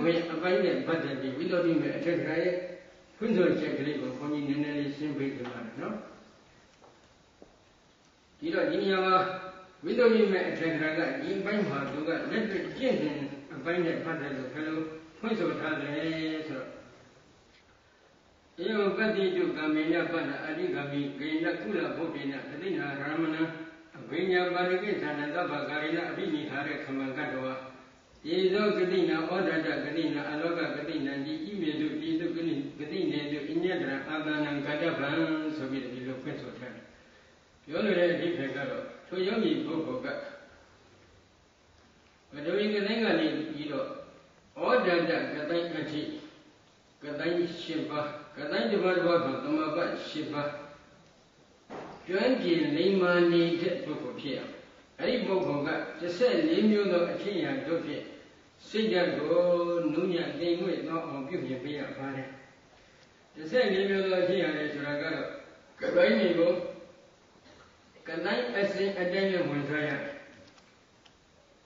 ခွင့်အပိုင်းနဲ့ပတ်သက်ပြီးဝိသုဒ္ဓိမဲ့အထက်ကရဲ့ဖွင့်ဆိုချက်ကလေးကိုခွန်ကြီးနည်းနည်းလေးရှင်းပေးကြပါမယ်နော်ဒီတော့ဒီနေရာမှာဝိသုဒ္ဓိမဲ့အထက်ကကဒီဘိုင်းမှာသူကလက်တွေ့ကျင့်စဉ်အပိုင်းနဲ့ပတ်သက်လို့ဘယ်လိုဖွင့်ဆိုထားတယ်ဆိုတော့ဧဝပတ္တိတုကမေနပတ္တအရိကမိဂိဏကုလဘုဒ္ဓိနသတိနာရမဏအဘိညာပါရိကိသန္တသဗ္ဗကာရိနအဘိနိဟာရခမံကတ္တဝါ ယေဇောဂတိနာဩဒတဂတိနာအလောကဂတိနာဒီဣမေတုဒီတုဂတိဂတိနေတုအညတရအာသနံကတ္တဗံဆိုပြီးဒီလိုဖွင့်ဆိုထားတယ်ပြောလိုတဲ့အဓိပ္ပာယ်ကတော့ထိုယောဂီပုဂ္ဂိုလ်ကဘဒဝိကတိုင်းကနေပြီးတော့ဩဒတဂတိုင်းအထိကတိုင်း၈ပါးကတိုင်းတစ်ပါးတစ်ပါးဆိုသမဘတ်၈ပါးကျွမ်းကျင်လိမ္မာနေတဲ့ပုဂ္ဂိုလ်ဖြစ်ရအဲ့ ဒီပုဂ္ဂိုလ်က14မျိုးသောအချင်းရာတို့ဖြင့်စိတ်ဓာတ်ကိုနုညံ့တင်ငွေ့တော့အောင်ပြုပြင်ပေးရပါတယ်14မျိုးသောအချင်းရာလေဆိုတာကတော့ကတိုင်းတွေကိုကတိုင်းအစဉ်အတိုင်းနဲ့ဝင်စားရတယ်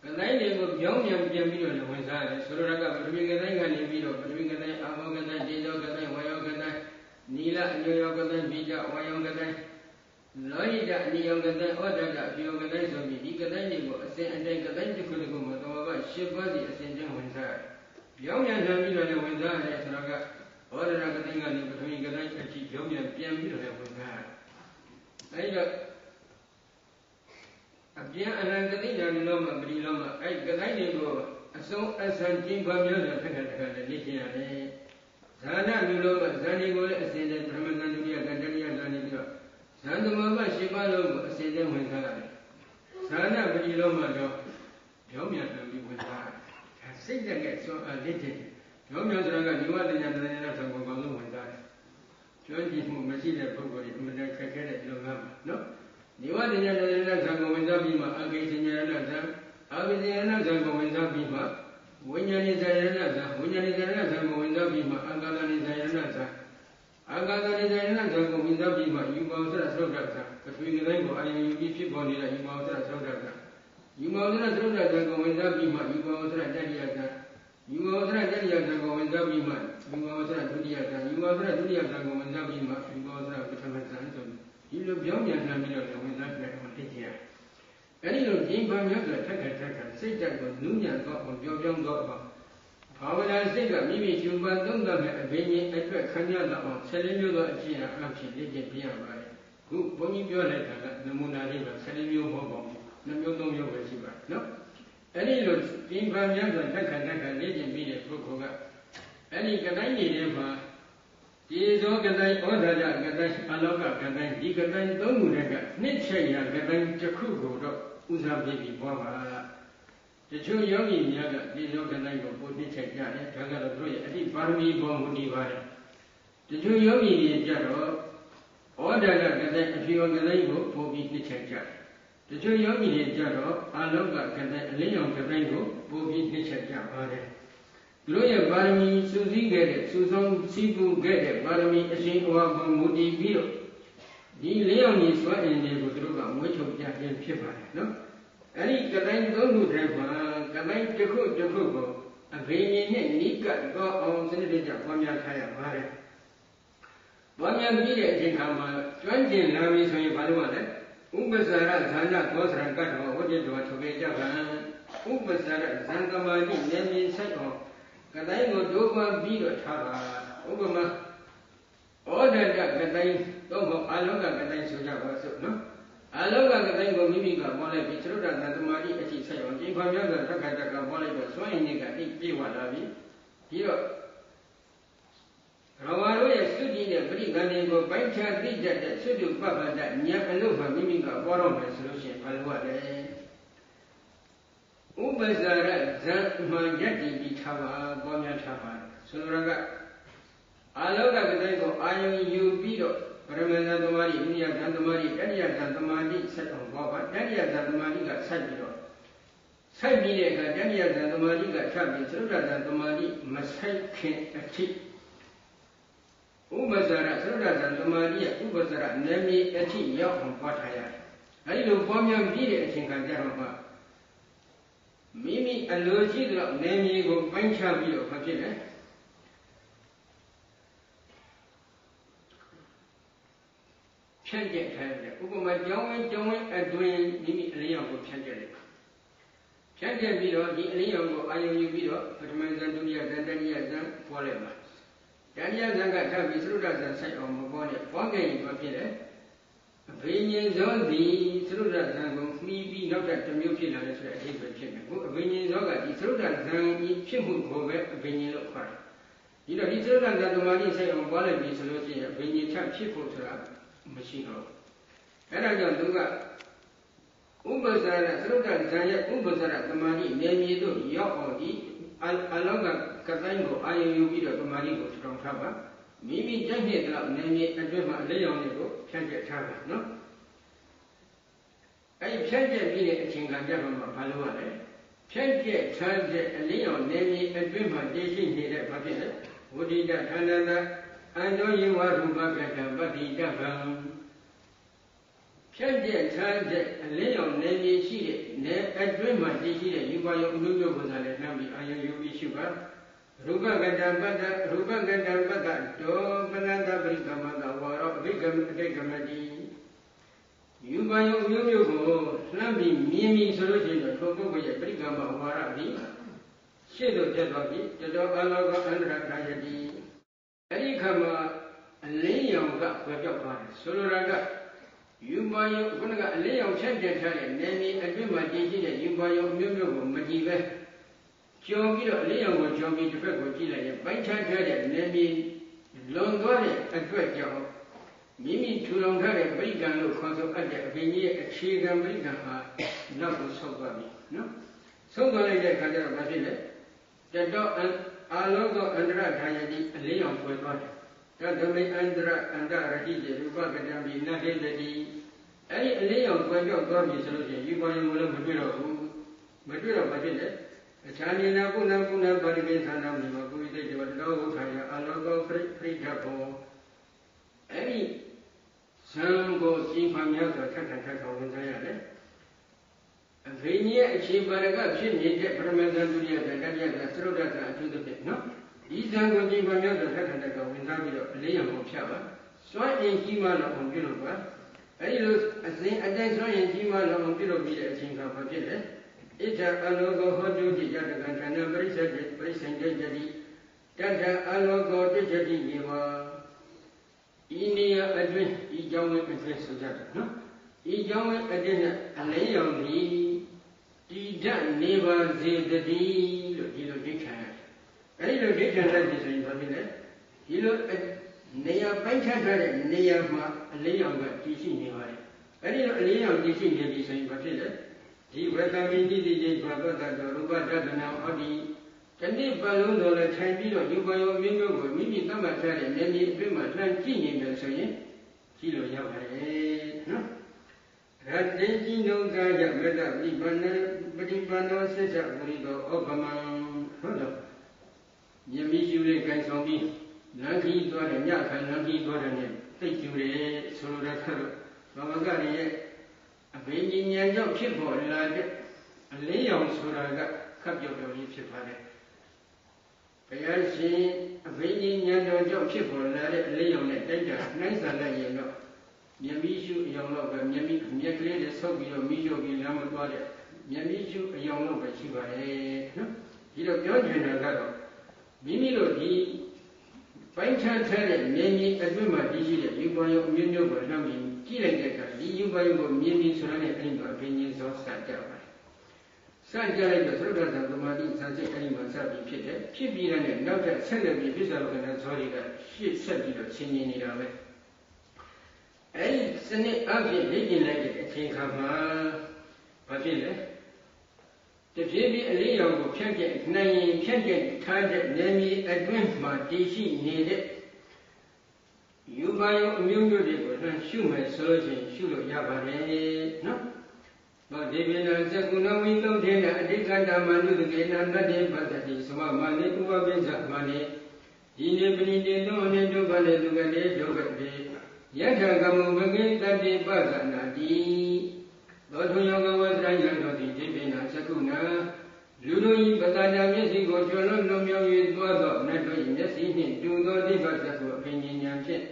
ကတိုင်းတွေကိုကြောင်းပြန်ပြန်ပြီးတော့လည်းဝင်စားရတယ်ဆိုလိုတာကပထဝီကတိုင်းကနေပြီးတော့ပထဝီကတိုင်းအာဘောကတိုင်းဒေဇောကတိုင်းဝါယောကတိုင်းနီလအညောကတိုင်းဘိကြဝါယောကတိုင်း လောဟိတအနိယောကတိုင်းဩဒတအပြောကတိုင်းဆိုပြီးဒီကတိုင်းတွေကိုအစဉ်အတိုင်းကတိုင်းတစ်ခုတစ်ခုမှာတော်ဘာရှစ်ပါးစီအစဉ်ချင်းဝင်စားရတယ်ကြောင်းပြန်ပြန်ပြီးတော့လည်းဝင်စားရတယ်ဆိုတော့ကဩဒတကတိုင်းကနေပထဝီကတိုင်းအထိကြောင်းပြန်ပြန်ပြီးတော့လည်းဝင်စားရတယ်အဲဒီတော့အပြန်အလံကတိညာလောမပရိလောမအဲ့ကတိုင်းတွေကိုအစုံအဆန်ကျင်းပါများတဲ့ဖက်ကတခါလည်းလေ့ကျင့်ရတယ်။ဇာနလူလောမဇာတိကိုလည်းအစဉ်တည်းပရမဇန်ဒုတိယကတတိယဇာနေပြီးတော့ဇန်သမမ၈ပါးလုံးကိုအစဉ်တည်းဝင်စားရတယ်။ဇာနပရိလောမတော့ကြောင်းမြန်ပြန်ပြီးဝင်စားရတယ်။စိတ်တက်ကစွမ်းအား လေ့ကျင့်ကြောင်းမြန်ဆိုတာကဒီဝတ္တညာတဏှာဆောင်ကောင်းဆုံးဝင်စားတယ်။ကျွမ်းကျင်မှုမရှိတဲ့ပုဂ္ဂိုလ်တွေအမှန်တခက်ခဲတဲ့လုပ်ငန်းပါနော်။နိဝတ္တဉာဏ်ရဏဇံကိုဝင်စားပြီးမှအကိစ္စဉာဏဇံအာဝိဇ္ဇဉာဏဇံကိုဝင်စားပြီးမှဝိညာဏိဇာယနာဇံဝိညာဏိဇာယနာဇံကိုဝင်စားပြီးမှအာကာသနိဇာယနာဇံအာကာသနိဇာယနာဇံကိုဝင်စားပြီးမှယူမောသရသုဒ္ဓဇံပထဝီကတိုင်းကိုအာယုယူပြီးဖြစ်ပေါ်နေတဲ့ယူမောသရသုဒ္ဓဇံယူမောသရသုဒ္ဓဇံကိုဝင်စားပြီးမှယူမောသရတတိယဇံ ယူမောသရတတိယဇံကိုဝင်စားပြီးမှယူမောသရဒုတိယဇံယူမောသရဒုတိယဇံကိုဝင်စားပြီးမှယူမောသရပထမဇံဆိုဒီလိုပြောင်းပြန်လှမ်းပြီးတော့ဝင်စားပြအောင်သိကြရအဲဒီလိုဒီဗံမြတ်ကထက်ခါထက်ခါစိတ်တက်ကိုနုညံ့တော့အောင်ပြောပြောင်းတော့အောင်ဘာဝနာစိတ်ကမိမိရှင်ပန်သုံးသပ်မဲ့အဘိညာဉ်အတွက်ခံရတော့အောင်ဆက်လေးမျိုးသောအဖြစ်အဖြစ်လေ့ကျင့်ပြရပါတယ်ခုဘုန်းကြီးပြောလိုက်တာကနမူနာလေးပါဆက်လေးမျိုးမဟုတ်ပါဘူးနှမျိုးသုံးမျိုးပဲရှိပါနော် အဲ့ဒီလိုဒီဗံမြတ်ကထက်ခါထက်ခါလေ့ကျင့်ပြီးတဲ့ပုဂ္ဂိုလ်ကအဲ့ဒီကတိုင်းကြီးတွေမှာဒီဇောကတိုင်းဩဇာကြကတိုင်းအလောကကတိုင်းဒီကတိုင်းသုံးခုတည်းကနှစ်ချက်ရကတိုင်းတစ်ခုကိုတော့ဥစားပြပြီးပွားပါတချို့ယောဂီများကဒီဇောကတိုင်းကိုပိုနှစ်ချက်ကြတယ်ဒါကတော့သူတို့ရဲ့အတိပါရမီပေါ်မူတည်ပါတယ်တချို့ယောဂီတွေကြတော့ဩဒကကတိုင်းအဖြေကတိုင်းကိုပိုပြီးနှစ်ချက်ကြတယ်တ ချို့ယောဂီတွေကြတော့အလောကကတိုင်းအလင်းရောင်ကတိုင်းကိုပိုပြီးနှစ်ချက်ကြပါတယ်သူတို့ရဲ့ပါရမီစုစည်းခဲ့တဲ့စုဆောင်စည်းပူခဲ့တဲ့ပါရမီအရှင်အဝါပေါ်မူတည်ပြီးတော့ဒီလေးအောင်ကြီးစွမ်းအင်တွေကိုသူတို့ကမွေးထုတ်ပြခြင်းဖြစ်ပါတယ်နော်အဲ့ဒီကတိုင်းသုံးခုထဲမှာကတိုင်းတစ်ခုတစ်ခုကိုအဘိညာဉ်နဲ့နိကတ်တော့အောင်စနစ်တကျပွားများထားရပါတယ်ပွားများပြီးတဲ့အချိန်ခါမှာကျွမ်းကျင်လာပြီဆိုရင်ဘာလို့လဲ ဥပ္ပဇာရဇာနာသောစရကတ္တဝဝတ္တတော်ထုတ်ခဲ့ကြပါဥပ္ပဇာရဇံကမာတိဉာဏ်မြင်ဆိုင်အောင်ကတိုင်းကိုဒုက္ခပြီးတော့ထားပါဥပမာဩဒတကတိုင်းတော့မဟုတ်အာလောကကတိုင်းဆိုကြပါစို့နော်အာလောကကတိုင်းကိုမိမိကပေါ်လိုက်ပြီးသရုတ်တသတမာတိအထိဆက်အောင်ကျင့်ဖန်များစွာတက်ခါတက်ကပေါ်လိုက်တော့စွန့်ရင်ကြီးကအိပ်ပြေးဝလာပြီပြီးတော့ ရဝါတို့ရဲ့သုတိနဲ့ပရိကံတွေကိုပိုင်းခြားသိတတ်တဲ့သုတုပပ္ပတဉာဏ်အလို့မှမိမိကပေါ်တော့မယ်ဆိုလို့ရှိရင်ဘာလို့ရလဲဥပ္ပဇာရဇံမှန်ရက်တည်ပြီးထားပါပေါ်များထားပါဆိုလိုတာကအာလောကကတိုင်းကိုအာယုံယူပြီးတော့ပရမေဇသမာဓိဣရိယသံသမာဓိတတိယသံသမာဓိဆက်အောင်ဟောပါတတိယသံသမာဓိကဆက်ပြီးတော့ဆက်ပြီးတဲ့အခါတတိယသံသမာဓိကထပ်ပြီးသရုပ်သံသမာဓိမဆိုင်ခင်အထိ ဥပ္ပဇာရသရုပ်သံသမာဓိရဲ့ဥပ္ပဇာရနမီအထိရောက်အောင်ပွားထားရတယ်အဲဒီလိုပွားများပြီးတဲ့အချိန်ခါကျတော့မှမိမိအလိုရှိသလောက်နေမြေကိုပိုင်းခြားပြီးတော့ဘာဖြစ်လဲဖြန့်ကျက်ထားတယ်ဥပမာကြောင်းဝင်းကြောင်းဝင်းအတွင်မိမိအလင်းရောင်ကိုဖြန့်ကျက်လိုက်ဖြန့်ကျက်ပြီးတော့ဒီအလင်းရောင်ကိုအာယုံယူပြီးတော့ပထမဇန်ဒုတိယဇန်တတိယဇန်ပွားလိုက်ပါ တတိယဇန်ကထပ်ပြီးသုဒ္ဓဇန်ဆိုင်အောင်မပွားနဲ့ပွားခဲ့ရင်ဘာဖြစ်လဲအဘိညာဉ်ဇောသည်သုဒ္ဓဇန်ကိုမှီပြီးနောက်တစ်မျိုးဖြစ်လာတယ်ဆိုတဲ့အဓိပ္ပာယ်ဖြစ်တယ်ခုအဘိညာဉ်ဇောကဒီသုဒ္ဓဇန်ကြီးဖြစ်မှုကိုပဲအဘိညာဉ်လို့ခေါ်တယ်ဒီတော့ဒီသုဒ္ဓဇန်သမာဓိဆိုင်အောင်ပွားလိုက်ပြီဆိုလို့ရှိရင်အဘိညာဉ်ထပ်ဖြစ်ဖို့ဆိုတာမရှိတော့အဲ့ဒါကြောင့်သူကဥပ္ပဇာရသရုတ်တဇံရဲ့ဥပ္ပဇာရတမာတိနေမြေတို့ရောက်အောင်ဒီအလောက ကတိုင်းကိုအာရုံယူပြီးတော့တမာတိကိုထောင်ထားပါမိမိကြိုက်တဲ့လောက်နေမြေအတွင်းမှာအလေးရောင်တွေကိုဖြန့်ကျက်ထားပါနော်အဲ့ဒီဖြန့်ကျက်ပြီးတဲ့အချိန်ကကြတော့မှဘာလို့ရလဲဖြန့်ကျက်ထားတဲ့အလေးရောင်နေမြေအတွင်းမှာတည်ရှိနေတဲ့ဘာဖြစ်လဲဝိဒိတဌာနတအန္တောယေဝရူပကတပတ္တိတဗံဖြန့်ကျက်ထားတဲ့အလင်းရောင်နေမြေရှိတဲ့နေအတွင်းမှာတည်ရှိတဲ့ယူပါယုံအမျိုးမျိုးပုံစံနဲ့နှမ်းပြီးအာယုံယူပြီးရှိပါ ရူပကတပတ္တရူပကတပတ္တတောပနတပရိကမတဝါရောအဘိကမအတိတ်ကမတိယူပါယုံအမျိုးမျိုးကိုနှမ်းပြီးမြင်ပြီးဆိုလို့ရှိရင်တော့ထိုပုဂ္ဂိုလ်ရဲ့ပရိကမဝါရပြီးရှေ့သို့တက်သွားပြီတတော်အလောကအန္တရာကာယတိအဲ့ဒီခါမှာအလင်းရောင်ကကွယ်ပြောက်သွားတယ်ဆိုလိုတာကယူပါယုံခုနကအလင်းရောင်ဖြန့်ကျက်ထားတဲ့နေမီအတွင်းမှာတည်ရှိတဲ့ယူပါယုံမျိုးမျိုးကိုမကြည့်ပဲ ကြော်ပြီးတော့အလင်းရောင်ကိုကြော်ပြီးတစ်ဖက်ကိုကြည့်လိုက်ရင်ပိုင်းခြားထားတဲ့နေမီလွန်သွားတဲ့အတွက်ကြောင့်မိမိထူထောင်ထားတဲ့ပရိကံလို့ခေါ်ဆိုအပ်တဲ့အပင်ကြီးရဲ့အခြေခံပရိကံဟာနောက်ကိုဆုတ်သွားပြီနော်ဆုတ်သွားလိုက်တဲ့အခါကျတော့ဘာဖြစ်လဲတတောအာလောကအန္တရထာယတိအလင်းရောင်ပွေသွားတယ်တသမိအန္တရအန္တရတိတိရူပကတံပိနတေတတိအဲ့ဒီအလင်းရောင်ပွေပြောက်သွားပြီဆိုလို့ရှိရင်ယူပါရင်မလို့မတွေ့တော့ဘူးမတွေ့တော့ဘာဖြစ်လဲ အခြားနေနာပုဏ္ဏပုဏ္ဏပါရိမေသနာမိမပုရိသေတဝတတော်ဟုတ်ခါရအာလောကပရိပရိဒဘောအဲ့ဒီဇံကိုကြည်မှများစွာထပ်ထပ်ထပ်ထပ်ဝင်စားရတယ်အဘိညာဉ်အခြေပါရကဖြစ်နေတဲ့ပရမဇန်ဒုရိယတတတိယကသရုတ်တကအထူးသဖြင့်နော်ဒီဇံကိုကြည်မှများစွာထပ်ထပ်ထပ်ထပ်ဝင်စားပြီးတော့အလေးရအောင်ဖြတ်ပါစွန့်ရင်ကြီးမှတော့အောင်ပြုလုပ်ပါအဲဒီလိုအစဉ်အတိုင်းစွန့်ရင်ကြီးမှတော့အောင်ပြုလုပ်ပြီးတဲ့အချိန်ကဘာဖြစ်လဲ ဣဋ္ဌအလောကောဟောတုတိယတကံဌာနပရိစ္ဆေတိပရိစ္ဆေတိတတိတတ္ထအလောကောတိတတိယေဝဤနေရာအတွင်းဤကြောင်းဝင်အတွင်းဆိုကြတယ်နော်ဤကြောင်းဝင်အတွင်းနဲ့အလေးရောင်သည်တည်တတ်နေပါစေတည်းလို့ဒီလိုဒိဋ္ဌံအဲဒီလိုဒိဋ္ဌံလိုက်ပြီဆိုရင်ဘာဖြစ်လဲဒီလိုနေရာပိုင်းခြားထားတဲ့နေရာမှာအလေးရောင်ကတည်ရှိနေပါတယ်အဲဒီလိုအလေးရောင်တည်ရှိနေပြီဆိုရင်ဘာဖြစ်လဲ ဒီဝေသမိတိတိကျဘာသောတတော်ရူပတတနာဟောဒီတဏိပတ်လုံးတော်လည်းထိုင်ပြီးတော့ယူပါရောမျိုးမျိုးကိုမိမိသတ်မှတ်ထားတဲ့နေမြေအတွင်းမှာလှမ်းကြည့်နေတယ်ဆိုရင်ကြည့်လို့ရပါတယ်နော်ရတ္တိจิနုကာယမေတ္တပိပန္နပฏิပန္နောစိစ္ဆဝရိတောဩပမံဟုတ်တော့မြမီယူလေးကန်ဆောင်ပြီးလမ်းကြီးသွားတယ်ညခံလမ်းကြီးသွားတယ်နဲ့သိကျူတယ်ဆိုလိုတဲ့ခါတော့ဘာမကရရဲ့ အဘိညာဉ်ကြောင့်ဖြစ်ပေါ်လာတဲ့အလင်းရောင်ဆိုတာကခပ်ပြောက်ပြောက်လေးဖြစ်ပါတယ်ဘုရားရှင်အဘိညာဉ်တော်ကြောင့်ဖြစ်ပေါ်လာတဲ့အလင်းရောင်နဲ့တိုက်တာနှိုင်းဆန်လိုက်ရင်တော့မျက်မိရှုအယောင်တော့ပဲမျက်မိမျက်ကလေးတွေဆုပ်ပြီးတော့မိရုပ်ပြီးလမ်းမသွားတဲ့မျက်မိရှုအယောင်တော့ပဲရှိပါတယ်နော်ဒီတော့ပြောချင်တာကတော့မိမိတို့ဒီပိုင်းခြားထားတဲ့မြင်မြင်အတွင်းမှာတည်ရှိတဲ့ယူပါယုံအမျိုးမျိုးကိုလှမ်းပြီးကြည့်လိုက်တဲ့အခါ ဒီယူပါယုံကိုမြင်မြင်ဆိုရတဲ့အဲ့ဒီမှာအဘိညာဉ်သောစကြပါတယ်စကြလိုက်တော့သုဒ္ဓဇံသမာဓိစံစိတ်အဲ့ဒီမှာစပြီးဖြစ်တယ်ဖြစ်ပြီးတဲ့နောက်ထပ်ဆက်လက်ပြီးပြစ္ဆာလက္ခဏာဇောတွေကရှေ့ဆက်ပြီးတော့ဆင်ញင်နေတာပဲအဲ့ဒီစနစ်အဖြစ်လေ့ကျင့်လိုက်တဲ့အချိန်ခါမှာဘာဖြစ်လဲတပြေးပြေးအလေးရောင်ကိုဖြန့်ကျက်နိုင်ရင်ဖြန့်ကျက်ထားတဲ့နေမြေအတွင်းမှာတည်ရှိနေတဲ့ယူပါယုံအမျိုးမျိုးတွေ ကိုလှမ်းရှုမယ်ဆိုလို့ရှိရင်ရှုလို့ရပါတယ်နော်။သောဒေဝနာသကုဏဝိသုဒ္ဓေနအတိကတမနုတကေနနတ္တေပတ္တိသမမနိဥပပိစ္ဆမနိဒီနေပဏိတေသောနေဒုက္ခလေဒုက္ခလေဒုက္ခတေယထာကမုဘဂိတတ္တိပသနာတိသောထုယောဂဝသရယံတို့သည်ဒေဝနာသကုဏလူတို့ဤပတ္တနာမျက်စိကိုကျွလွန်လွန်မြောက်၍သွားသောနတ်တို့၏မျက်စိနှင့်တူသောတိဗ္ဗစကိုအပင်ဉာဏ်ဖြင့်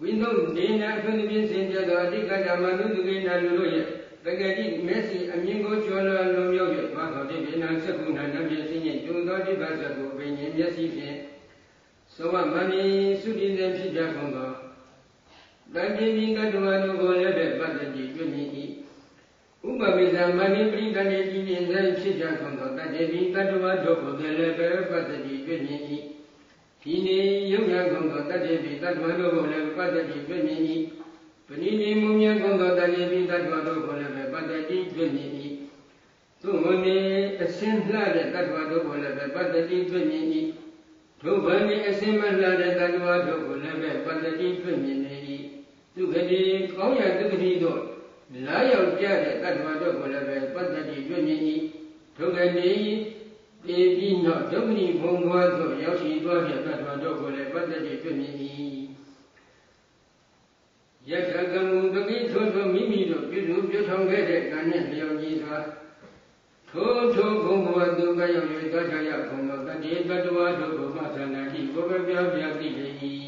ဝိနုဒေနာအထွန်းဖြင့်စင်ကြသောအတိကဓမ္မနုသူကိနာလူတို့ရဲ့တကယ်တိမျက်စိအမြင်ကိုကျွလွန်လွန်မြောက်၍သွားသောတိဗ္ဗနာစကုဏနတ်မျက်စိနှင့်တူသောတိဗ္ဗစကိုအပင်ဉာဏ်မျက်စိဖြင့်သောဝမဏိသုတိတေဖြစ်ကြကုန်သောတန်တိမိတတ္တဝါတို့ကိုလည်းပဲပတ္တိကျွမြင်၏ဥပပိသမဏိပရိသနေကြီးမြင်စေဖြစ်ကြကုန်သောတတ္တိမိတတ္တဝါတို့ကိုလည်းပဲပတ္တိကျွမြင်၏ ဒီနေ့ယုံရကုန်သောတတ္တိမိတတ္တဝါတို့ကိုလည်းပတ္တိကျွမြင်၏ပဏိနေမူမြတ်ကုန်သောတတ္တိမိတတ္တဝါတို့ကိုလည်းပဲပတ္တိကျွမြင်၏သို့မဟုတ်အစင်းလှတဲ့တတ္တဝါတို့ကိုလည်းပဲပတ္တိကျွမြင်၏တို့ဗန္ဒီအစင်းမလှတဲ့တ attva တို့ကိုလည်းပဲပတ္တိပြည့်မြင်နေ၏သူကတိကောင်းရသူကတိတို့လာရောက်ကြတဲ့တ attva တို့ကိုလည်းပဲပတ္တိပြည့်မြင်၏တို့ကတိတေ ပြီးတော့ဒုက္ခဏီဘုံသွားသို့ရောက်ရှိသွားတဲ့တ attva တို့ကိုလည်းပတ္တိပြည့်မြင်၏ယက္ခကံတပိထို့ထို့မိမိတို့ပြုစုပြုဆောင်ခဲ့တဲ့ကံနဲ့လျော်ကြည်စွာထိုထိုဘုံဘဝသူကရောက်၍တထရဘုံသောတတိတတဝါတို့ကိုမှသနာတိကိုယ်ပဲပြောပြသိလေ၏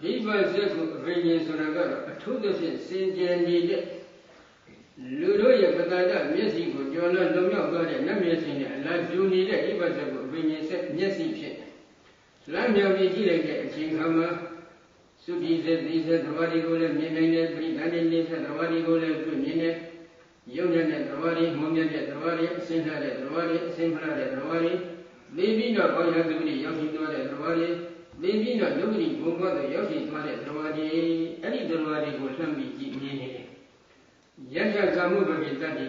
ဒီပါစက်ကိုအဘိညာဉ်ဆိုတာကတော့အထုသဖြင့်စင်ကြယ်နေတဲ့ လူတို့ရဲ့ပတ္တကြမျက်စိကိုကြော်လွန်လုံမြောက်သွားတဲ့နတ်မျက်စိနဲ့အလားကျူနေတဲ့ဒီပါစက်ကိုအဘိညာဉ်ဆက်မျက်စိဖြင့်လမ်းမြောက်ပြီးကြည့်လိုက်တဲ့အချိန်ခါမှာသုတိစေတိစေသဘာဝတွေကိုလည်းမြင်နိုင်တဲ့ပြိဋ္ဌာန်နေတဲ့သဘာဝတွေကိုလည်းတွေ့မြင်တဲ့ယုံတဲ့သဘာဝတွေမုံမြတ်တဲ့သဘာဝတွေအစင်းထားတဲ့သဘာဝတွေအစင်းဖလာတဲ့သဘာဝတွေသိပြီးတော့ဘောရသုတိရောက်ရှိသွားတဲ့သဘာဝတွေသိပြီးတော့ဒုက္ခတိဘုံဘဝသို့ရောက်ရှိသွားတဲ့သဘာဝတွေအဲ့ဒီသဘာဝတွေကိုလှမ်းပြီးကြည့်မြင်နေတယ်။ ယက္ခကမှုပပိတ္တိ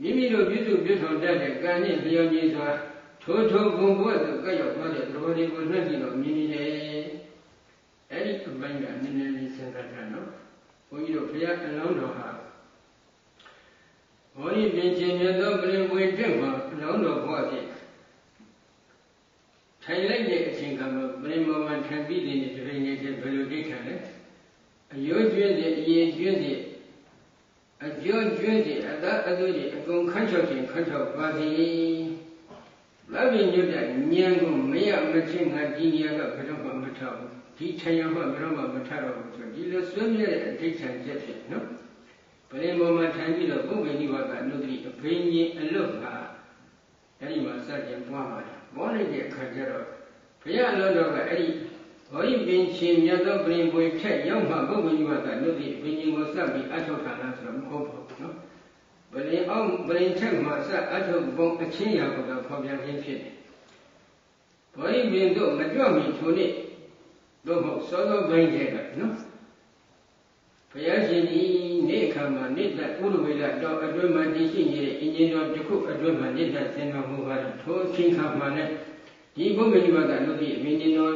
မိမိတို့ပြုစုပြုဆောင်တတ်တဲ့ကံနဲ့လျော်ညီစွာထိုးထိုးဘုံဘဝသို့ကပ်ရောက်သွားတဲ့သဘောတွေကိုလှမ်းပြီးတော့မြင်နေတယ်။အဲ့ဒီအပိုင်းကနည်းနည်းလေးစဉ်းစားကြနော်။ဘုန်းကြီးတို့ဘုရားအလောင်းတော်ဟာဟောဒီပြင်ခြင်းမြတ်သောပရိဝေတက်မှာအလောင်းတော်ဘဝဖြင့်ထိုင်လိုက်တဲ့အချိန်ကမှပရိမောမထံပြီးတဲ့ဒီပြိနေချက်ဘယ်လိုဒိဋ္ဌာလဲအယောကျွင်းစီအရင်ကျွင်းစီ အကျော်ကျွင်းစီအသာအသွေးတွေအကုန်ခန့်ချောက်ခြင်းခန့်ချောက်ပါသည်လဗ္ဗညုတ္တဉာဏ်ကိုမရမချင်းငါဒီနေရာကဘယ်တော့မှမထောက်ဘူးဒီခြံရမှဘယ်တော့မှမထတော့ဘူးဆိုဒီလိုဆွေးမြဲတဲ့အဋ္ဌာန်ချက်ဖြစ်နော်ပရိမောမှာထိုင်ပြီးတော့ပုဂ္ဂိုလ်နိဗ္ဗာန်ကအနုတ္တိအဘိညာဉ်အလွတ်ဟာအဲ့ဒီမှာစတင်ပွားပါတယ်ဘောလိုက်တဲ့အခါကျတော့ဘုရားလောတော်ကအဲ့ဒီ ဘောရိပင်ရှင်မြတ်သောပရိပွေထက်ရောက်မှပုဂ္ဂိုလ်နိဗ္ဗာန်ကအနုတ္တိအဘိညာဉ်ကိုစပ်ပြီးအထောက်ထားလားဆိုတော့မဟုတ်ပါဘူးနော်ပရိအောင်ပရိထက်မှာစအထောက်ပုံအချင်းရာကိုတော့ဖော်ပြခြင်းဖြစ်တယ်ဘောရိပင်တို့မကြွမီထိုနေ့တို့မဟုတ်စောစောပိုင်းကျဲကနော်ဘုရားရှင်ဒီနေ့အခါမှာနိတ္တဥရဝေလတော့အတွင်းမှာတည်ရှိနေတဲ့အင်ဂျင်တော်တစ်ခုအတွင်းမှာနိတ္တသင်္ကမှုပါတော့ထိုအချိန်ခါမှာလည်း ဒီဘုဂ္ဂိဝကလို့ဒီအဘိညာဉ်တော်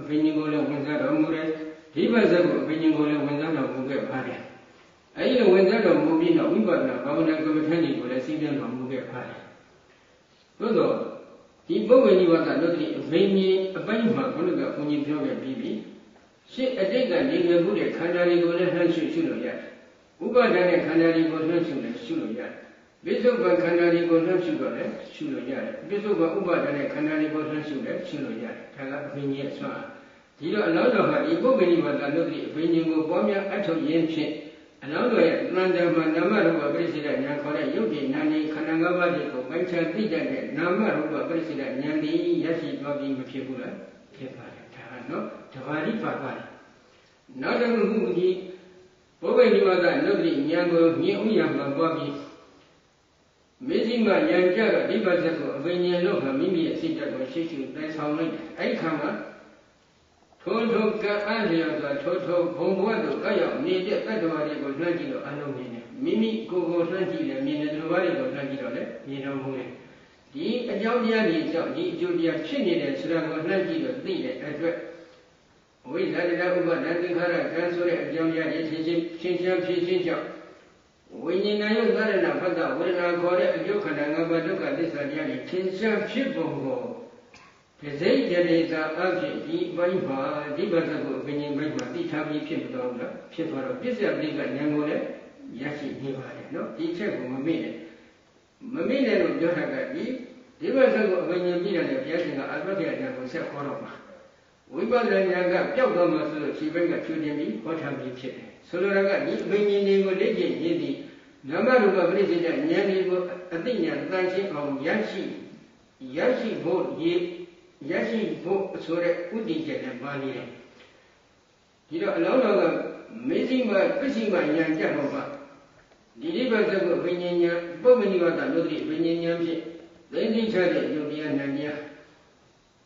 အဘိညာဉ်ကိုလည်းဝင်စားတော်မူတယ်ဒီဘက်ဇက်ကိုအဘိညာဉ်ကိုလည်းဝင်စားတော်မူခဲ့ပါတယ်အဲဒီလိုဝင်စားတော်မူပြီးတော့ဝိပဿနာဘာဝနာကမ္မထန်တွေကိုလည်းစီးပြန်တော်မူခဲ့ပါတယ်သို့တော့ဒီပုဂ္ဂိုလ်ညီဝကလို့ဒီအဘိညာဉ်အပိုင်းမှာဘုရားကဘုန်းကြီးပြောခဲ့ပြီးပြီရှင်းအတိတ်ကနေငယ်မှုတဲ့ခန္ဓာတွေကိုလည်းနှံ့ရှုရှုလို့ရတယ်။ဥပါဒณะခန္ဓာတွေကိုနှံ့ရှုလည်းရှုလို့ရတယ်။ ပိဿုပန်ခန္ဓာတွေကိုနှံ့ရှုတော့လည်းရှုလို့ရတယ်။ပိဿုပန်ဥပါဒณะခန္ဓာတွေကိုနှံ့ရှုလည်းရှုလို့ရတယ်။ဒါကအဘိညာဉ်ဆွမ်းဒီတော့အလောင်းတော်ဟာဒီပုဂ္ဂိုလ်ဒီဘာသာလို့ဒီအဘိညာဉ်ကိုပွားများအထောက်ရင်းဖြင့်အလောင်းတော်ရဲ့တန်တမနာမရူပပရိစ္ဆေဒဉာဏ်ခေါ်တဲ့ယုတ်တိနာနေခန္ဓာ၅ပါးတွေကိုပိုင်းခြားသိတတ်တဲ့နာမရူပပရိစ္ဆေဒဉာဏ်ဒီရရှိသွားပြီးမဖြစ်ဘူးလားဖြစ်ပါတယ်ဒါကနော်ဓမ္မတိပါပါတယ်နောက်တစ်ခုခုကြီးဘုဗ္ဗေနိဝါဒလုတ်တိဉာဏ်ကိုမြင်ဥညာမှာပွားပြီး မေဇိမဉာဏ်ကြတော့ဒီပါဇက်ကိုအပင်ဉာဏ်လို့ခမိမိရဲ့စိတ်ဓာတ်ကိုရှိရှိတိုင်ဆောင်လိုက်တယ်အဲ့ဒီခါမှာထိုးထိုးကံအားလျော်စွာထိုးထိုးဘုံဘဝသို့ကရောက်နေတဲ့တတ္တဝါတွေကိုလွှမ်းကြည့်တော့အလုံးမြင်တယ်မိမိကိုယ်ကိုလွှမ်းကြည့်တယ်မြင်တဲ့သူဘာတွေကိုလွှမ်းကြည့်တော့လေမြင်တော်မူတယ်ဒီအကြောင်းတရားတွေကြောင့်ဒီအကျိုးတရားဖြစ်နေတယ်ဆိုတာကိုလှမ်းကြည့်တော့သိတဲ့အတွက်ဝိသတ္တဥပဒသင်္ခါရကံဆိုတဲ့အကြောင်းတရားတွေရှင်းရှင်းရှင်းရှင်းဖြစ်ရှင်းကြောင့် ဝိညာဉ်ယုသရဏဖတ်တာဝေဒနာခေါ်တဲ့အကျုပ်ခန္ဓာ၅ပါးဒုက္ခသစ္စာတရားတွေရှင်းရှင်းဖြစ်ပုံကိုဒီစိတ်တရေသာအဖြစ်ဒီဘိုင်းမှာဒီဘဇ္ဇကိုအပင်ရှင်ဘိုင်းမှာသိထားပြီးဖြစ်မတော်ဘူးလားဖြစ်သွားတော့ပြစ္ဆယပိကဉာဏ်ကိုလည်းရရှိနေပါတယ်နော်ဒီချက်ကိုမမေ့နဲ့မမေ့နဲ့လို့ပြောတာကဒီဒီဘက်ဆက်ကိုအမြင်ပြည့်တယ်ဘုရားရှင်ကအဘတ်တရားကိုဆက်ခေါ်တော့မှာဝိပဿနာဉာဏ်ကပျောက်သွားမှဆိုလို့ခြေဘက်ကဖြူတင်ပြီးဟောထားပြီးဖြစ်တယ် ဆိုလိုတာကဒီအမြင်တွေကိုလေ့ကျင့်ရည်သည်နာမရူပပရိစ္ဆေဒဉာဏ်တွေကိုအသိဉာဏ်တန်ရှင်းအောင်ရရှိရရှိဖို့ရရရှိဖို့ဆိုတဲ့ဥတည်ချက်နဲ့ပါနေတယ်ဒီတော့အလောင်းတော်ကမေဇိမပစ္စည်းမဉာဏ်ကြတော့ပါဒီဒီဘက်ဆက်ကိုဘိညာဉာဏ်ပုပ္ပနိဝတ္တလို့တိဘိညာဉာဏ်ဖြင့်သိသိချတဲ့ယုတ်တရားနံတရား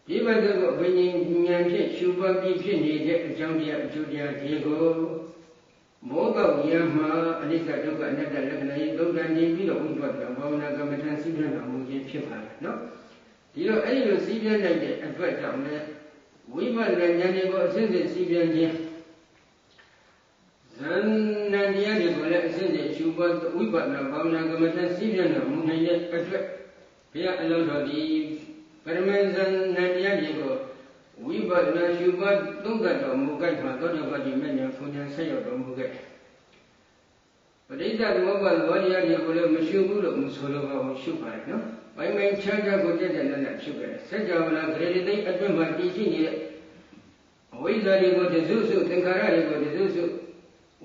ဒီဘက်ဆက်ကိုဘိညာဉာဏ်ဖြင့်ရှုပွားပြီးဖြစ်နေတဲ့အကြောင်းတရားအကျိုးတရားဒီကို မောကဉာဏ်မှာအနိစ္စဒုက္ခအနတ္တလက္ခဏာရေးသုံးတန်နေပြီးတော့ဥပ္ပဒ္ဒဘာဝနာကမ္မထံစိပ္ပံတော်မူခြင်းဖြစ်ပါလေနော်ဒီတော့အဲ့ဒီလိုစီးပြလိုက်တဲ့အတွက်ကြောင့်လည်းဝိပဿနာဉာဏ်တွေကိုအစစ်စစ်စီးပြခြင်းဇန်နတရားတွေကိုလည်းအစစ်စစ်ရှုဖို့ဝိပဿနာဘာဝနာကမ္မထစီးပြန်တော်မူနိုင်တဲ့အတွက်ဘုရားအလုံးတော်ဒီပရမေဇန်နတရားတွေကို ဝိပဿနာရှုဖို့သုံးသပ်တော်မူကြိုက်မှာသောတပတိမေညာဖုန်ညာဆက်ရောက်တော်မူခဲ့ပရိသတ်သမုပ္ပါဒ်ဘောတရားတွေကိုလည်းမရှုဘူးလို့မဆိုလိုပါဘူးရှုပါတယ်နော်ပိုင်ပိုင်ခြားခြားကိုကြက်ကြက်နဲ့နဲ့ရှုခဲ့တယ်စัจ java လာဂရေတိတ်အတွင်းမှာတည်ရှိနေတဲ့အဝိဇ္ဇာတွေကိုတစုစုသင်္ခါရတွေကိုတစုစု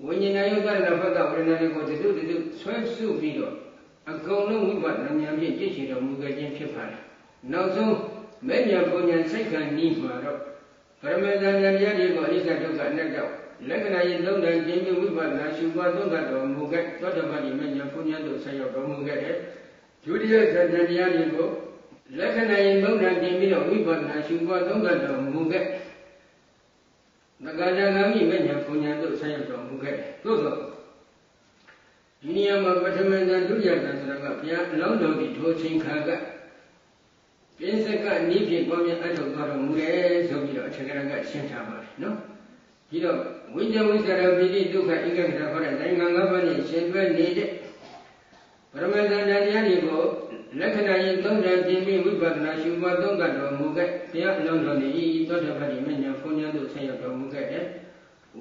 ဝိညာဉ်ယုတ်တရဘက်ကဝိညာဉ်တွေကိုတစုတစုဆွဲစုပြီးတော့အကုန်လုံးဝိပဿနာဉာဏ်ဖြင့်ကြည့်ရှိတော်မူခဲ့ခြင်းဖြစ်ပါတယ်နောက်ဆုံး မဲ့ညာပုံညာစိတ်ခံဤမှာတော့ပရမေဇန်ဉာဏ်တရားတွေကိုအနိစ္စဒုက္ခအနတ္တလက္ခဏာရေးသုံးတန်ကျင်းပြီးဝိပဿနာရှုပွားသုံးသပ်တော်မူခဲ့သောတပတိမဲ့ညာပုံညာတို့ဆက်ရောက်တော်မူခဲ့တဲ့ဒုတိယဇဏတရားတွေကိုလက္ခဏာရင်သုံးတန်တင်ပြီးတော့ဝိပဿနာရှုပွားသုံးသပ်တော်မူခဲ့ငကာဇာဂမိမညာပုံညာတို့ဆက်ရောက်တော်မူခဲ့သို့သောဒီနေရာမှာပထမဇန်ဒုတိယဇန်ဆိုတာကဘုရားအလောင်းတော်ဒီထိုချိန်ခါက ပြင်းစကနိဖြင့်ပေါ်မြတ်အထောက်တော်မူတယ်ဆိုပြီးတော့အထက်ကရကရှင်းထားပါတယ်နော်ဒီတော့ဝိဇ္ဇဝိဇ္ဇရပိတိဒုက္ခဧကဂရခေါ်တဲ့နိုင်ငံ၅ပါးနဲ့ရှင်တွဲနေတဲ့ပရမတ္တန်တရားတွေကိုလက္ခဏာရင်သုံးတန်ပြင်ပြီးဝိပဿနာရှုမှတ်သုံးကတော်မူခဲ့ဘုရားအလုံးတော်နေဤသောတပတိမညာဖုန်ညာတို့ဆက်ရောက်တော်မူခဲ့တဲ့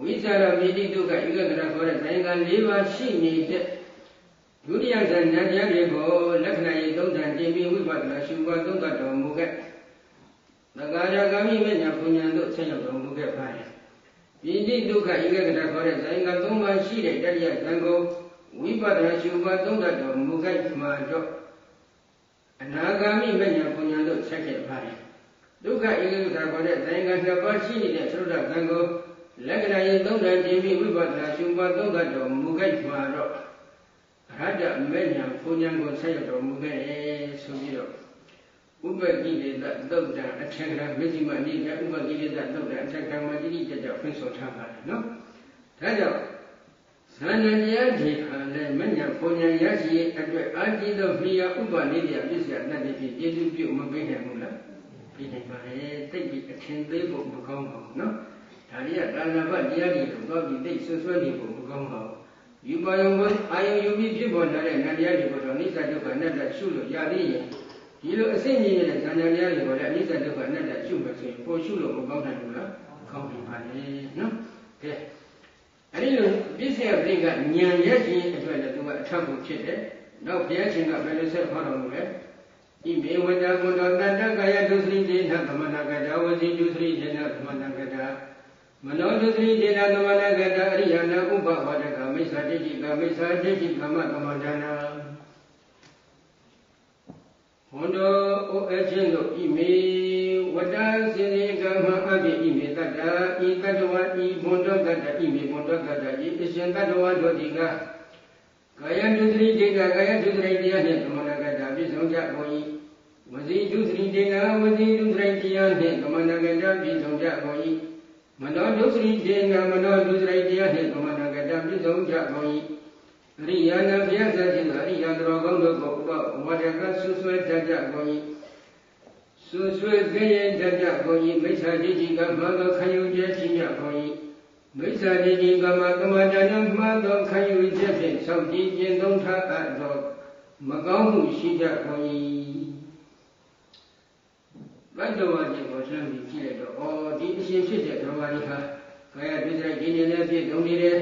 ဝိဇာရမိတိဒုက္ခဧကဂရခေါ်တဲ့နိုင်ငံ၄ပါးရှိနေတဲ့ ဒုတိယဇန်တရားတွေကိုလက္ခဏာရင်သုံးတန်ပြင်ပြီးဝိပဿနာရှုမှတ်သုံးကတော်မူခဲ့သက္ကာရဂမိမညာဖုန်ညာတို့ဆက်ရောက်တော်မူခဲ့ပါတယ်ပိဋိဒုက္ခဧကဂရခေါ်တဲ့နိုင်ငံ၃ပါးရှိတဲ့တတိယဇန်ကိုဝိပဿနာရှုမှတ်သုံးတတ်တော်မူခဲ့မှာတော့အနာဂါမိမညာပညာတို့ဆက်ခဲ့ပါတယ်ဒုက္ခဧကဂုခေါ်တဲ့ဇိုင်ကနှစ်ပါးရှိနေတဲ့သုဒ္ဓကံကိုလက္ခဏာရင်သုံးတန်တင်ပြီးဝိပဿနာရှုမှတ်သုံးတတ်တော်မူခဲ့မှာတော့ အရဟတမညာပညာကိုဆက်ရတော်မူခဲ့တယ်ဆိုပြီးတော့ဥပကိလေသာသုတ်တံအထက်ကရာမေဇိမနိယဥပကိလေသာသုတ်တံအထက်ကရာမတိတိကြကြဖွင့်ဆိုထားပါတယ်နော်ဒါကြောင့်သန္တတရားဒီဟာလည်းမညာပုံညာရရှိရဲ့အတွက်အာတိသောမိယဥပနိယပစ္စယတတ်တဲ့ဖြစ်ကျေစုပြုမပေးနိုင်ဘူးလားပြီးနိုင်ပါလေတိတ်ပြီးအထင်သေးဖို့မကောင်းပါဘူးနော်ဒါရီကကာလဘတရားတွေကိုတော့ပြီးတိတ်ဆွဆွဲနေဖို့မကောင်းပါဘူး ယူပါယုံကိုအာယုံယူပြီးဖြစ်ပေါ်လာတဲ့နတရားတွေကိုတော့နိစ္စဒုက္ခအနတ္တရှုလို့ရသေးရင်ဒီလိုအစစ်ကြီးနေတဲ့ဇာဏတရားတွေကိုလည်းအနိစ္စဒုက္ခအနတ္တရှုမှဆိုရင်ပိုရှုလို့မကောင်းနိုင်ဘူးလားကောင်းပြီပါလေနော်ကဲအဲဒီလိုပြည့်စက်ပြိကဉာဏ်ရရှိအတွက်လည်းသူကအထောက်အကူဖြစ်တယ်။နောက်ဘုရားရှင်ကဘယ်လိုဆက်ဟောတော်မူလဲ။ဤမေဝတ္တကုဏ္ဍတတ္တကာယဒုစရိတေနသမဏကတဝစီဒုစရိတေနသမဏကတမနောဒုစရိတေနသမဏကတအရိယနာဥပဝါဒက မိစ္ဆာတိတိကမိစ္ဆာတိတိကမသမန္တနာဟွန်တော်အိုအချင်းတို့ဤမေဝတ္တစေနေကမအပိဤမေတ္တဤတတဝဤဘွန်တော်တတဤမေဘွန်တော်တတဤအရှင်တတဝတို့ဒီကကာယဒုစရိတေကကာယဒုစရိတရားနှင့်သမဏကတပြည့်စုံကြကုန်၏ဝစီဒုစရိတေကဝစီဒုစရိတရားနှင့်သမဏကတပြည့်စုံကြကုန်၏မနောဒုစရိတေကမနောဒုစရိတရားနှင့်သမဏ ကတပြည့်စုံကြကုန်၏အရိယာနာဘုရားသခင်အရိယာတော်ကောင်းတို့ကိုဥပဝါဒကဆွဆွဲတတ်ကြကုန်၏ဆွဆွဲသိရတတ်ကြကုန်၏မိစ္ဆာဒိဋ္ဌိကမှန်သောခံယူချက်ရှိကြကုန်၏မိစ္ဆာဒိဋ္ဌိကမကမတဏမှန်သောခံယူချက်ဖြင့်စောင့်ကြည့်ကျင့်သုံးထားအပ်သောမကောင်းမှုရှိကြကုန်၏ဘတ်တော်ဝါဒီကိုလှမ်းပြီးကြည့်လိုက်တော့ဩဒီအရှင်ဖြစ်တဲ့တော်ဝါဒီဟာကာယဒုစရိုက်ဒီနေနဲ့ပြည့်စုံနေတယ်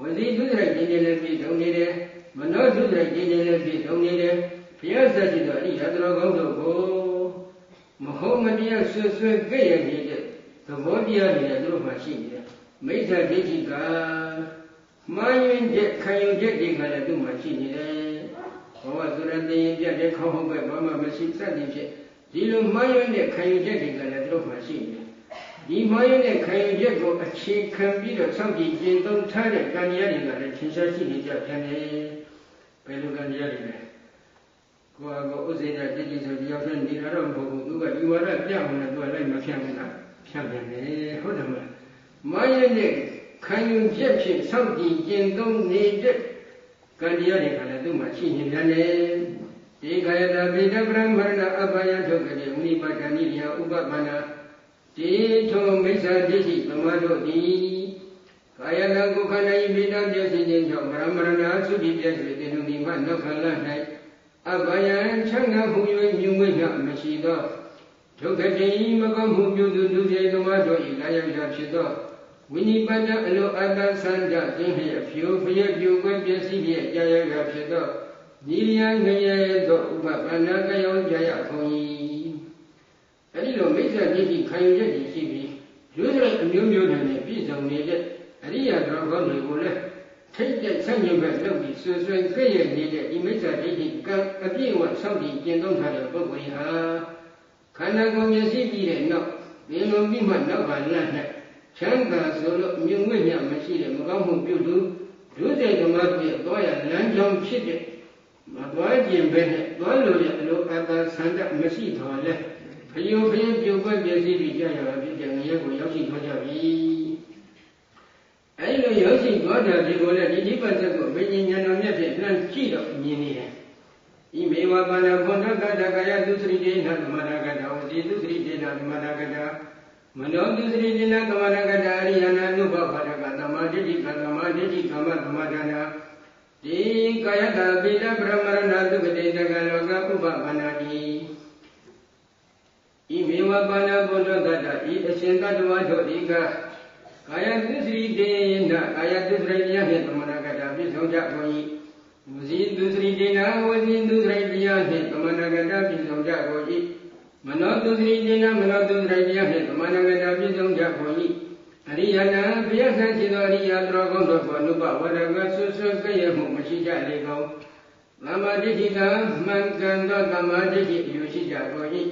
ဝစီဒုစရိုက်ခြင်းတွေလည်းပြည့်စုံနေတယ်မနောဒုစရိုက်ခြင်းတွေလည်းပြည့်စုံနေတယ်ဘုရားဆက်ရှိတော်အရိယတော်ကောင်းတို့ကိုမဟုတ်မတရားဆွဆွကြည့်ရနေတဲ့သဘောတရားတွေလည်းသူတို့မှရှိနေတယ်မိစ္ဆာဒိဋ္ဌိကမှားယွင်းတဲ့ခံယူချက်တွေကလည်းသူ့မှာရှိနေတယ်ဘဝဆိုရတဲ့ရင်ပြတဲ့ခေါင်းဟုတ်ပဲဘာမှမရှိစသည်ဖြစ်ဒီလိုမှားယွင်းတဲ့ခံယူချက်တွေကလည်းသူတို့မှာရှိနေတယ် ဒီမှားယွင်းတဲ့ခံယူချက်ကိုအခြေခံပြီးတော့စောင့်ကြည့်ကျင့်သုံးထားတဲ့ကံတရားတွေကလည်းသင်ရှားရှိနေကြပြန်တယ်ဘယ်လိုကံတရားတွေလဲကိုယ်ကဥစ္စေတတိတိဆိုဒီရောက်တဲ့နေရတော့မဟုတ်ဘူးသူကဒီဝါဒပြအောင်လည်းသူကလိုက်မဖြတ်ဘူးလားဖြတ်ပြန်တယ်ဟုတ်တယ်မလားမာယနဲ့ခံယူချက်ဖြင့်စောင့်ကြည့်ကျင့်သုံးနေတဲ့ကံတရားတွေကလည်းသူ့မှာရှိနေပြန်တယ်ဒီကာယတာပိဋကဗြဟ္မဏအပယထုတ်ကြတဲ့ဝိပါဒဏိယဥပပန္နာ တိထုံမိစ္ဆာဒိဋ္ဌိသမာတို့သည်ကာယနာကိုခန္ဓာဤပိဋကပြည့်စည်ခြင်းကြောင့်ဗြဟ္မဏသုတိပြည့်စုံတဲ့လူဒီမှနောက်ခလ၌အပယံချမ်းသာမှု၍မြုံဝိညမရှိသောဒုက္ခတိမကောင်းမှုပြုသူလူပြေသမားတို့၏လာရောက်ရာဖြစ်သောဝိနိပတ္တအလိုအတ္တဆန္ဒခြင်းဖြင့်ဖြိုဖျက်ပြိုကွဲပျက်စီးဖြင့်ကြာရောက်ရာဖြစ်သောညီလျာငရဲသောဥပပန္နကယောကြာရကုန်၏ အဲဒီလိုမိစ္ဆာဒိဋ္ဌိခံယူချက်ကြီးရှိပြီးလူတွေအမျိုးမျိုးနဲ့ပြည့်စုံနေတဲ့အရိယာတော်ကောင်းတွေကိုလည်းထိတ်တဲ့ဆန့်ကျင်ဘက်လုပ်ပြီးဆွဆွကြည့်ရနေတဲ့ဒီမိစ္ဆာဒိဋ္ဌိကံအပြည့်အဝစောင့်တည်ကျင့်သုံးထားတဲ့ပုဂ္ဂိုလ်ဟာခန္ဓာကိုယ်မျက်စိပြီးတဲ့နောက်ဒီလိုပြီးမှနောက်ကလန့်နဲ့ချမ်းသာဆိုလို့မြင်ဝိညာဉ်မရှိတဲ့မကောင်းမှုပြုသူဒုစရိုက်ဓမ္မတွေသွားရလမ်းကြောင်းဖြစ်တဲ့မသွားခြင်းပဲနဲ့သွားလို့ရအလိုအတ္တဆန္ဒမရှိတော်လဲ ဖယုဖယပြုတ်ွက်ပြည့်စည်ပြီးကြာရဖြစ်တဲ့ငရဲကိုရောက်ရှိသွားကြပြီအဲဒီလိုရောက်ရှိသွားတဲ့ဒီကိုလည်းဒီဒီပတ်သက်ကိုဘိညာဉ်ဉာဏ်တော်မြတ်ဖြင့်လှမ်းကြည့်တော့မြင်နေတယ်ဣမေဝပါဏဘုန္တကတကာယသုစရိတေနသမဏကတဝစီသုစရိတေနသမဏကတမနောသုစရိတေနသမဏကတအရိယနာနုဘဘာရကသမာဓိတိကသမာဓိတိကမသမာဒနာဒီကာယတပိတပရမရဏသုကတိတကလောကဥပပန္နာတိ ဣမေဝပါဏဘုန္တကတဤအရှင်တတဝါတို့ဤကကာယသုစရိတေနကာယသုစရိတေယဖြင့်သမဏကတပြည့်စုံကြကုန်၏ဝစီသူစရိတေနဝစီသူစရိတရားဖြင့်သမဏဂတပြည့်စုံကြကုန်၏မနောသူစရိတေနမနောသူစရိတရားဖြင့်သမဏဂတပြည့်စုံကြကုန်၏အရိယနာဘုရားဆန်းရှိသောအရိယတော်ကောင်းတို့ကိုအနုပဝရကဆွဆွကဲ့ရဲ့မှုမရှိကြလေကုန်သမ္မာဒိဋ္ဌိကမှန်ကန်သောသမ္မာဒိဋ္ဌိအယူရှိကြကုန်၏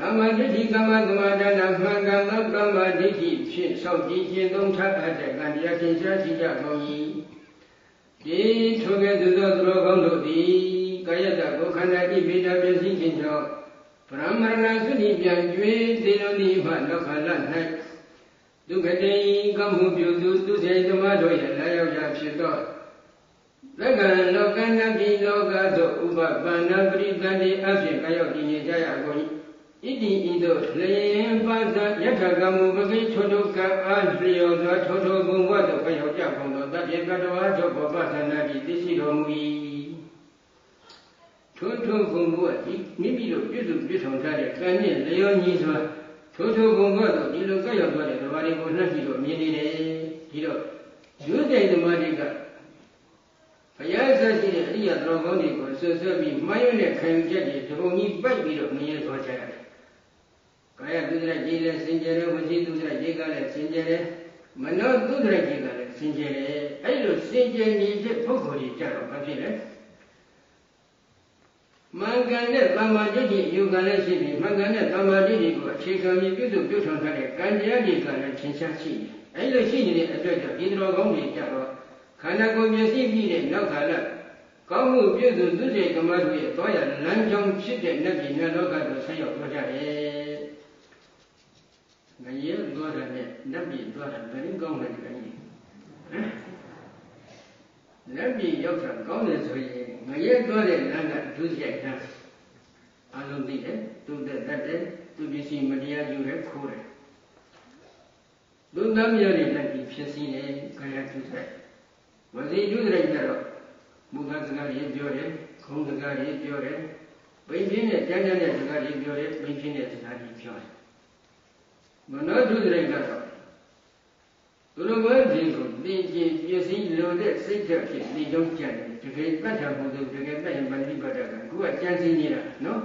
သမ္မာဒိဋ္ဌိကမ္မသမဒနာမှန်ကန်သောသမ္မာဒိဋ္ဌိဖြင့်စောင့်ကြည့်ခြင်းသုံးထားအပ်တဲ့ကံတရားသင်ရှားရှိကြကုန်၏ဒီထိုကဲ့သို့သောသူတော်ကောင်းတို့သည်ကာယတကိုခန္ဓာဤဗေဒပစ္စည်းခြင်းကြောင့်ဗြဟ္မဏသုတိပြန်ကျွေးသေတော်သည်မှလောကလ၌ဒုက္ခတေကမှုပြုသူသူစေဓမ္မတို့ရဲ့လာရောက်ရာဖြစ်သောလက္ခဏလောကနတိလောကသို့ဥပပန္နပရိသန္တိအဖြစ်ကာရောက်တည်နေကြရကုန်၏ ဣတိဤသို့လျင်ပါဇယထကမူပကိထိုတုကအားလျော်သောထိုထိုဘုံဘသို့ကာရောက်ကြကုန်သောတတ္တေကတဝါတို့ဘောပသနာတိသိရှိတော်မူ၏ထိုထိုဘုံဘဒီမိမိတို့ပြည့်စုံပြည့်စုံထားတဲ့ကံနှင့်လျော်ညီစွာထိုထိုဘုံဘသို့ဒီလိုကာရောက်သွားတဲ့ဓမ္မတွေကိုနှက်ပြီးတော့မြင်နေတယ်ဒီတော့ရွေးတဲ့ဓမ္မတွေကဘုရားဆက်ရှိတဲ့အရိယာတော်ကောင်းတွေကိုဆွဆွပြီးမှားရတဲ့ခံယူချက်တွေဒီပုံကြီးပိုက်ပြီးတော့မြင်ရသွားကြရတယ် ကာယသုဒ္ဓရကြီးလည်းစင်ကြယ်တယ်ဝစီသုဒ္ဓရကြီးကလည်းစင်ကြယ်တယ်မနောသုဒ္ဓရကြီးကလည်းစင်ကြယ်တယ်အဲ့လိုစင်ကြယ်နေတဲ့ပုဂ္ဂိုလ်ကြီးကြတော့ဘာဖြစ်လဲမင်္ဂန်နဲ့သမာဓိကြီးယူကလည်းရှိပြီမင်္ဂန်နဲ့သမာဓိကြီးကိုအခြေခံပြီးပြုစုပြုထောင်ထားတဲ့ကံတရားတွေကလည်းသင်ရှားရှိတယ်အဲ့လိုရှိနေတဲ့အတွက်ကြောင့်ဒီတော်ကောင်းတွေကြတော့ခန္ဓာကိုယ်မျက်စိပြီးတဲ့နောက်ခါလကောင်းမှုပြည့်စုံသူစိတ်ကမတို့ရဲ့သွားရလမ်းကြောင်းဖြစ်တဲ့နတ်ပြည်နတ်လောကသို့ဆက်ရောက်သွားကြတယ် ငရဲသွားတာနဲ့နတ်ပြည်သွားတာဘယ်ရင်ကောင်းလဲဒီကနေ့နတ်ပြည်ရောက်တာကောင်းတယ်ဆိုရင်ငရဲသွားတဲ့လမ်းကဒုစရိုက်တန်းအလုံးသိတယ်သူတက်တတ်တယ်သူပစ္စည်းမတရားယူတယ်ခိုးတယ်သူသားမြတ်တွေလက်ပြီးဖြစ်စီတယ်ခရဒုစရိုက်ဝစီဒုစရိုက်ကြတော့မူကားစကားရေးပြောတယ်ခုံးစကားရေးပြောတယ်ပိန်ပြင်းနဲ့ကြမ်းကြမ်းတဲ့စကားရေးပြောတယ်ပိန်ပြင်းတဲ့စကားရေးပြောတယ် မနောဒုစရိုက်ကတော့သူတို့ဘယ်ဒီကိုသိချင်းပြည့်စည်လိုတဲ့စိတ်ဓာတ်ဖြစ်ဒီကြောင့်ကြံတယ်တကယ်တတ်တာမဟုတ်ဘူးတကယ်တတ်ရင်ပฏิပတ်တာကခုကကြံစည်နေတာနော်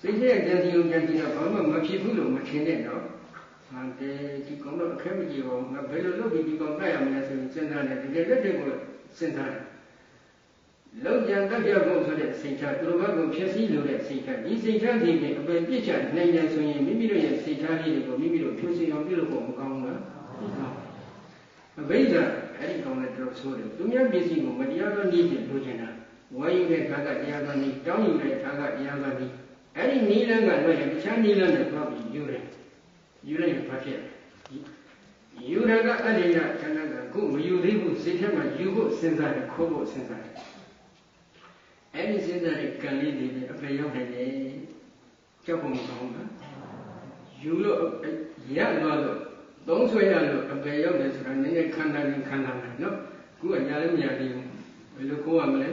စိတ်ရဲ့ကြံစည်ုံကြံစည်တာဘာမှမဖြစ်ဘူးလို့မထင်နဲ့နော်ဟန်တယ်ဒီကောင်တော့အခက်မကြီးဘူးငါဘယ်လိုလုပ်ပြီးဒီကောင်တတ်ရမလဲဆိုရင်စဉ်းစားတယ်တကယ်လက်တွေကိုစဉ်းစားတယ် လောက်ကြံတတ်ပြဖို့ဆိုတဲ့စိတ်ထားသူတို့ဘက်ကဖြည့်ဆည်းလို့တဲ့စိတ်ထားဒီစိတ်ထားဒီပြင်အပယ်ပြစ်ချနိုင်တယ်ဆိုရင်မိမိတို့ရဲ့စိတ်ထားလေးတွေကိုမိမိတို့ဖြူစင်အောင်ပြုလုပ်ဖို့မကောင်းဘူးလားအဘိဓါအဲ့ဒီကောင်းတဲ့တော်ဆိုတယ်သူများပစ္စည်းကိုမတရားသောနည်းဖြင့်လိုချင်တာဝါယူတဲ့ခါကတရားသောနည်းတောင်းယူတဲ့ခါကတရားသောနည်းအဲ့ဒီနည်းလမ်းကလွှဲရင်တခြားနည်းလမ်းတွေပေါ့ပြီးယူတယ်ယူလိုက်ရင်ဘာဖြစ်ယူရကအရိယခန္ဓာကကိုမယူသေးဘူးစိတ်ထဲမှာယူဖို့စဉ်းစားတယ်ခိုးဖို့စဉ်းစားတယ် အဲ့ဒီစဉ်းစားတဲ့ကံလေးတွေအပေရောက်နေတယ်ကြောက်ဖို့မကောင်းဘူးယူလို့ရသွားလို့သုံးဆွဲရလို့အပေရောက်တယ်ဆိုတာနည်းနည်းခန္ဓာနဲ့ခန္ဓာနဲ့နော်ခုကညာလည်းမညာသေးဘူးဘယ်လိုခိုးရမလဲ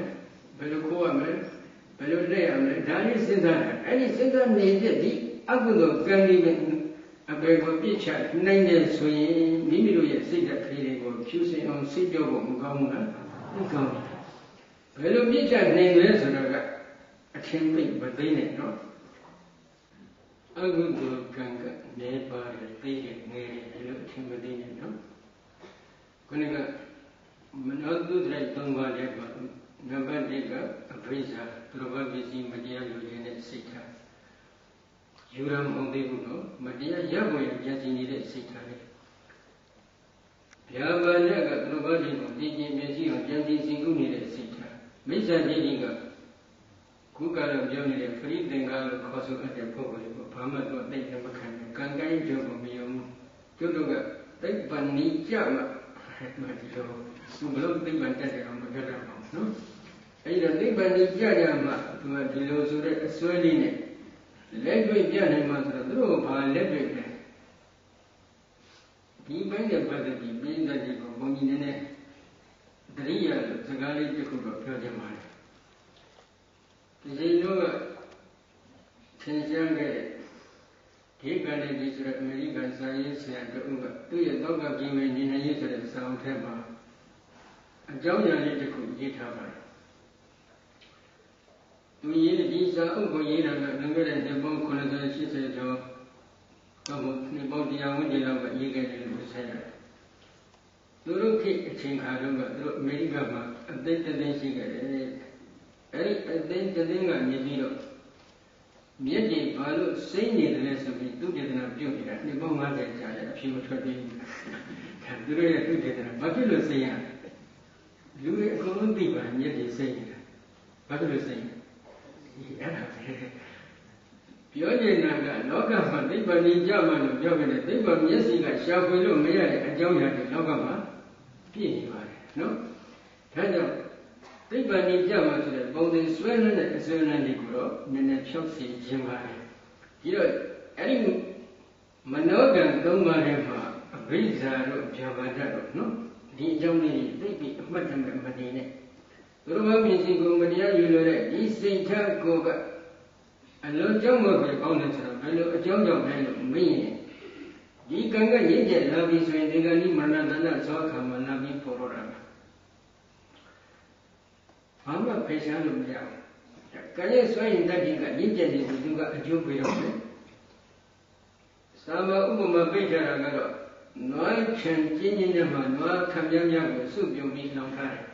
ဘယ်လိုခိုးရမလဲဘယ်လိုလက်ရမလဲဒါလေးစဉ်းစားတာအဲ့ဒီစဉ်းစားနေတဲ့ဒီအကုသိုလ်ကံလေးပဲအပေကိုပြစ်ချနိုင်တယ်ဆိုရင်မိမိတို့ရဲ့စိတ်ဓာတ်ကလေးတွေကိုဖြူစင်အောင်စိတ်ကြောဖို့မကောင်းဘူးလားမကောင်းဘူး ဘယ်လိုပြစ်ချနိုင်လဲဆိုတော့ကအထင်မိတ်မသိနဲ့နော်အကုသိုလ်ကံကနေပါတယ်သိတယ်ငယ်တယ်လို့အထင်မသိနဲ့နော်ခုနကမနောတုဒ္ဒရိုက်သုံးပါးလည်းပါနံပါတ်1ကအဘိဇာသူတော်ဘာပစ္စည်းမတရားလူခြင်းနဲ့စိတ်ထားယူရမအောင်သေးဘူးနော်မတရားရပေါ်ရကြံစီနေတဲ့စိတ်ထားလေဗျာပါဏကသူတော်ဘာတွေကိုတည်ခြင်းမျက်စိအောင်ကြံစီစဉ်ကုနေတဲ့စိတ်ထား မိစ္ဆာဒိဋ္ဌိကခုကတော့ပြောနေတဲ့ပရိသင်္ကာလို့ခေါ်ဆိုတဲ့ပုဂ္ဂိုလ်တွေကိုဘာမှတော့သိတယ်မခံဘူးကံကိုင်းကြုံမယုံဘူးကျွတ်တို့ကသိပ္ပံနိကြမှာမှဒီလိုသူဘလို့သိပ္ပံတက်တယ်အောင်မပြတ်တော့ဘူးနော်အဲဒီတော့သိပ္ပံနိကြကြမှာသူကဒီလိုဆိုတဲ့အစွဲလေးနဲ့လက်တွေ့ပြနိုင်မှာဆိုတော့သူတို့ဘာလက်တွေ့လဲဒီပိုင်းနဲ့ပတ်သက်ပြီးပြင်းတဲ့ဒီကိုဘုန်းကြီးနည်းနည်း တရိယာလို့စကားလေးတစ်ခုတော့ပြောချင်ပါတယ်ဒီချိန်တော့သင်ရှားခဲ့ဒီကနေ့ဒီဆိုတဲ့အမေရိကန်စာရေးဆရာတို့ကသူ့ရဲ့တောက်ကပြင်းဝင်နေနေရေးဆိုတဲ့စာအုပ်ထဲမှာအကြောင်းအရာလေးတစ်ခုရေးထားပါတယ်သူရေးဒီစာအုပ်ကိုရေးတာကလွန်ခဲ့တဲ့နှစ်ပေါင်း90 80ကျော်တော့နှစ်ပေါင်းတရားဝန်းကျင်လောက်ကရေးခဲ့တယ်လို့ဆိုရတယ် သူတို့ခေတ်အချိန်ခါတုန်းကသူတို့အမေရိကန်မှာအသိတသိရှိခဲ့တယ်အဲ့ဒီအသိတသိကနေပြီးတော့မြစ်တွေဘာလို့စိမ့်နေတယ်လဲဆိုပြီးသူတေသနာပြုတ်နေတာနှစ်ပေါင်း90ကြာတယ်အဖြစ်မထွက်သေးဘူးဒါသူတို့ရဲ့သူတေသနာဘာဖြစ်လို့စိမ့်ရလူတွေအကုန်လုံးသိပါမြစ်တွေစိမ့်နေတာဘာဖြစ်လို့စိမ့်လဲအဲ့ဒါပဲပြောနေတာကလောကမှာသိပ္ပံဉာဏ်ကြမှလို့ပြောခဲ့တယ်သိပ္ပံမျက်စိကရှာဖွေလို့မရတဲ့အကြောင်းအရာတွေလောကမှာ ပြည့်နေပါတယ်နော်ဒါကြောင့်သိပ္ပံဉာဏ်ကြမှဆိုတဲ့ပုံသင်ဆွဲလွန်းတဲ့အစွဲလန်းတွေကိုတော့နည်းနည်းဖြောက်စီခြင်းပါတယ်ဒီတော့အဲ့ဒီမနောကံသုံးပါးထဲမှာအဘိဇာတို့ဗျာပါဒတို့နော်ဒီအကြောင်းလေးသိပြီးအမှတ်တမဲ့မနေနဲ့သူတို့ဘာဖြစ်စီကိုမတရားယူလို့တဲ့ဒီစိတ်ထားကိုကအလုံးကြောင့်မပဲကောင်းတယ်ဆိုတော့ဘယ်လိုအကြောင်းကြောင့်လဲလို့မင်းရင် ဒီကံကရင့်ကျက်လာပြီဆိုရင်ဒီကံဒီမရဏတဏသောခါမလာပြီးပေါ်တော့တာဘာမှဖေရှားလို့မရဘူးကံရဲ့စွဲရင်တတ္တိကရင့်ကျက်နေပြီသူကအကျိုးပေးတော့တယ်သာမဥပမာပိတ်ထားတာကတော့နွားချင်ကျင်းကျင်းနဲ့မှနွားခံပြများကိုစုပြုံပြီးလောင်ထားတယ်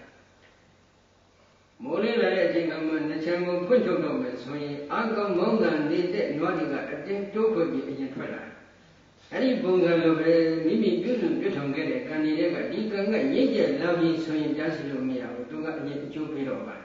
မိုးလေးလာတဲ့အချိန်ကမှနှစ်ချမ်းကိုဖွင့်ထုတ်တော့မယ်ဆိုရင်အကောင်မောင်းတာနေတဲ့နွားတွေကအတင်းတိုးဖွင့်ပြီးအရင်ထွက်လာတယ်။ အဲ့ဒီပုံစံလိုပဲမိမိပြုစုပြုထုံခဲ့တဲ့ကံတွေကဒီကံကရင့်ကျက်လာပြီးဆိုရင်ကြားစီလို့မရဘူး။သူကအရင်အကျိုးပေးတော့ပါ